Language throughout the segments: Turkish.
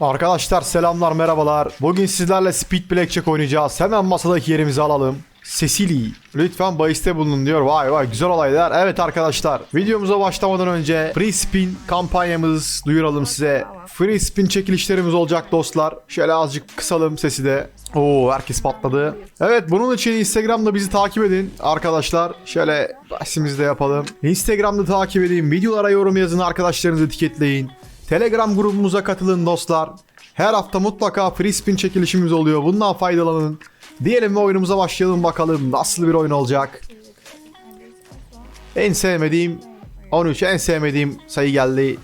Arkadaşlar selamlar merhabalar. Bugün sizlerle Speed Blackjack oynayacağız. Hemen masadaki yerimizi alalım. Cecily lütfen bahiste bulunun diyor. Vay vay güzel olaylar. Evet arkadaşlar videomuza başlamadan önce Free Spin kampanyamız duyuralım size. Free Spin çekilişlerimiz olacak dostlar. Şöyle azıcık kısalım sesi de. Oo herkes patladı. Evet bunun için Instagram'da bizi takip edin arkadaşlar. Şöyle bahsimizi de yapalım. Instagram'da takip edin. Videolara yorum yazın arkadaşlarınızı etiketleyin. Telegram grubumuza katılın dostlar. Her hafta mutlaka free spin çekilişimiz oluyor. Bundan faydalanın. Diyelim ve oyunumuza başlayalım bakalım nasıl bir oyun olacak. En sevmediğim 13 en sevmediğim sayı geldi.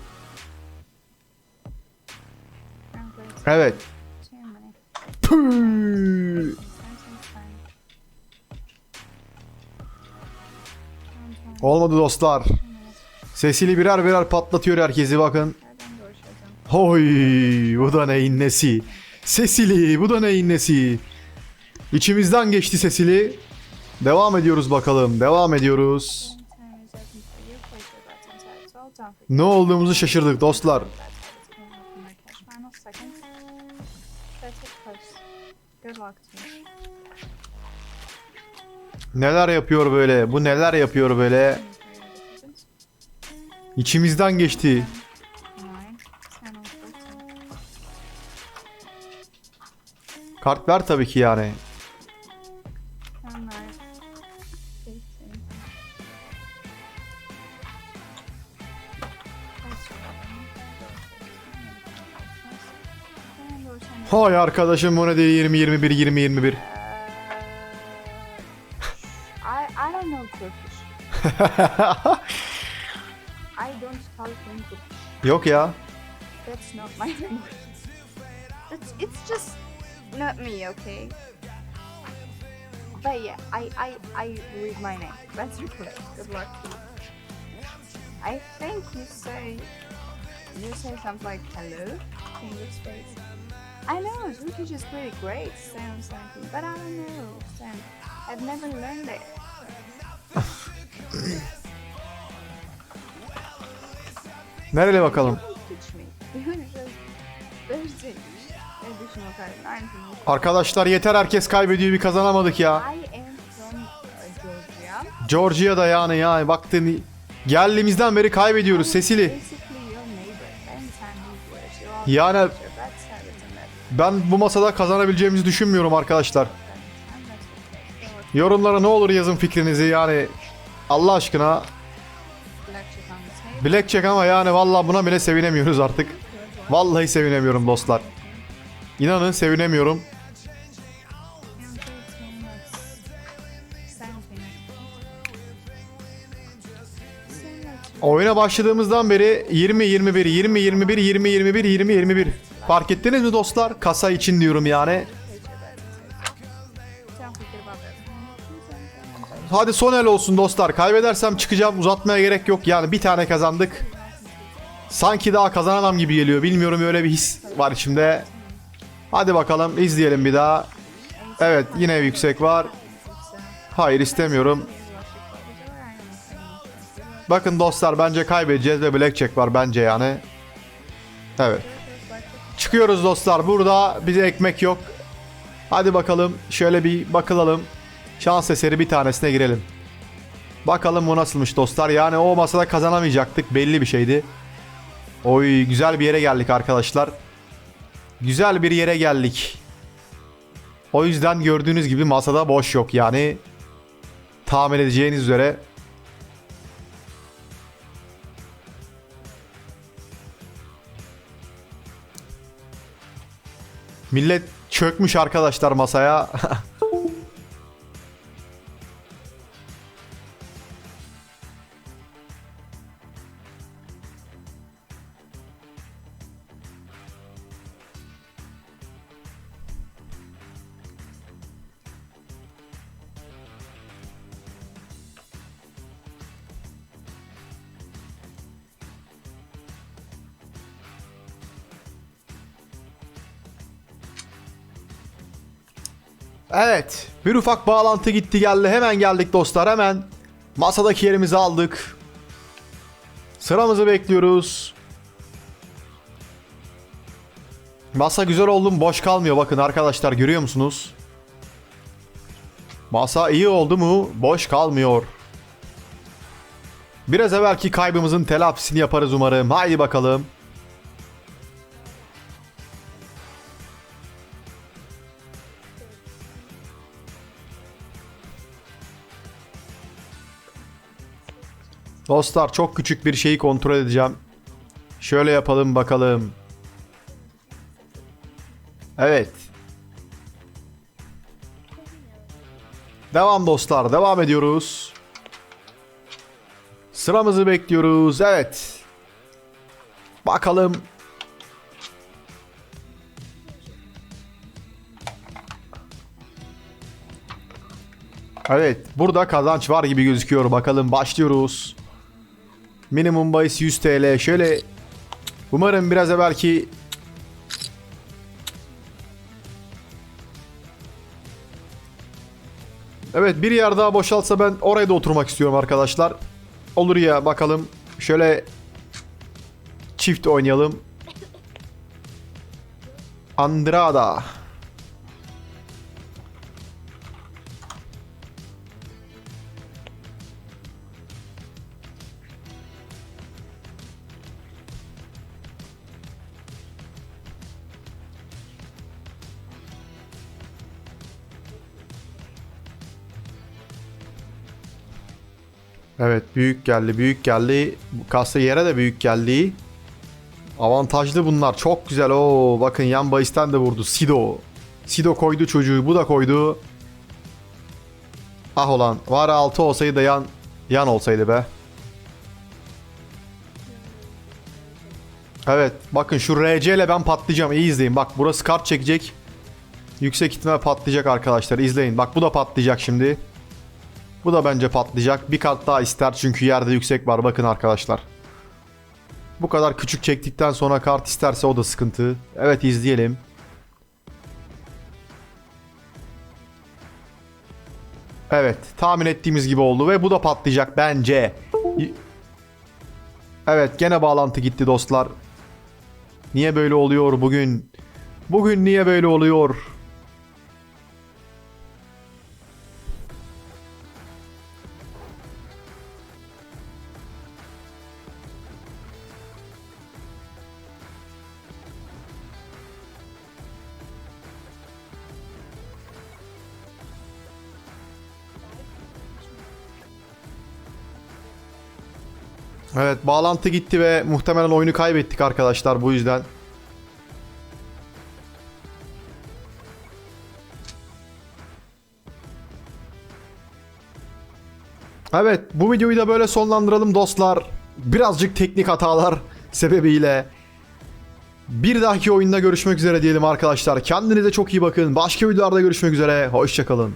Evet. Olmadı dostlar. Sesili birer birer patlatıyor herkesi bakın. Hoy bu da neyin nesi? Sesili bu da neyin nesi? İçimizden geçti Sesili. Devam ediyoruz bakalım. Devam ediyoruz. Ne olduğumuzu şaşırdık dostlar. Neler yapıyor böyle? Bu neler yapıyor böyle? İçimizden geçti. Kart ver tabii ki yani. Hay arkadaşım bu ne değil 20 21 20 21. I I don't know Turkish. I don't talk English. Yok ya. That's not my language. It's it's just not me, okay? But yeah, I I I read my name. That's your okay. Good luck. I think you say you say something like hello in your space. I know Turkish is pretty great, sounds something, but I don't know. Sam, I've never learned it. Nereye bakalım? Arkadaşlar yeter herkes kaybediyor bir kazanamadık ya. I am from uh, Georgia. Georgia'da yani yani baktın geldiğimizden beri kaybediyoruz Sesili. Basically your neighbor. Ben sen You're all Yani ben bu masada kazanabileceğimizi düşünmüyorum arkadaşlar. And that's okay. So Yorumlara ne olur yazın fikrinizi yani. Allah aşkına blackjack on the table. Blackjack ama yani vallahi buna bile sevinemiyoruz artık. Vallahi sevinemiyorum dostlar. İnanın sevinemiyorum. Oyuna başladığımızdan beri 20 21 20 21 20 21 20 21 fark ettiniz mi dostlar? Kasa için diyorum yani. Hadi son el olsun dostlar. Kaybedersem çıkacağım. Uzatmaya gerek yok. Yani bir tane kazandık. Sanki daha kazanamam gibi geliyor. Bilmiyorum öyle bir his var içimde. Hadi bakalım izleyelim bir daha. Evet yine yüksek var. Hayır istemiyorum. Bakın dostlar bence kaybedeceğiz ve blackjack var bence yani. Evet. Çıkıyoruz dostlar. Burada bize ekmek yok. Hadi bakalım şöyle bir bakılalım. Şans eseri bir tanesine girelim. Bakalım bu nasılmış dostlar. Yani o masada kazanamayacaktık. Belli bir şeydi. Oy güzel bir yere geldik arkadaşlar. Güzel bir yere geldik. O yüzden gördüğünüz gibi masada boş yok yani. Tahmin edeceğiniz üzere. Millet çökmüş arkadaşlar masaya. Evet. Bir ufak bağlantı gitti geldi. Hemen geldik dostlar hemen. Masadaki yerimizi aldık. Sıramızı bekliyoruz. Masa güzel oldu boş kalmıyor bakın arkadaşlar görüyor musunuz? Masa iyi oldu mu boş kalmıyor. Biraz evvelki kaybımızın telafisini yaparız umarım. Haydi bakalım. Dostlar çok küçük bir şeyi kontrol edeceğim. Şöyle yapalım bakalım. Evet. Devam dostlar, devam ediyoruz. Sıramızı bekliyoruz. Evet. Bakalım. Evet, burada kazanç var gibi gözüküyor. Bakalım başlıyoruz. Minimum bahis 100 TL. Şöyle umarım biraz evvelki Evet bir yer daha boşaltsa ben oraya da oturmak istiyorum arkadaşlar. Olur ya bakalım. Şöyle çift oynayalım. Andrada. Evet büyük geldi büyük geldi. Bu Kasa yere de büyük geldi. Avantajlı bunlar çok güzel. Oo bakın yan bahisten de vurdu. Sido. Sido koydu çocuğu bu da koydu. Ah olan var 6 olsaydı da yan yan olsaydı be. Evet bakın şu RC ile ben patlayacağım iyi izleyin. Bak burası kart çekecek. Yüksek ihtimal patlayacak arkadaşlar izleyin. Bak bu da patlayacak şimdi. Bu da bence patlayacak. Bir kat daha ister çünkü yerde yüksek var bakın arkadaşlar. Bu kadar küçük çektikten sonra kart isterse o da sıkıntı. Evet izleyelim. Evet tahmin ettiğimiz gibi oldu ve bu da patlayacak bence. Evet gene bağlantı gitti dostlar. Niye böyle oluyor bugün? Bugün niye böyle oluyor? Evet bağlantı gitti ve muhtemelen oyunu kaybettik arkadaşlar bu yüzden. Evet bu videoyu da böyle sonlandıralım dostlar. Birazcık teknik hatalar sebebiyle. Bir dahaki oyunda görüşmek üzere diyelim arkadaşlar. Kendinize çok iyi bakın. Başka videolarda görüşmek üzere. Hoşçakalın.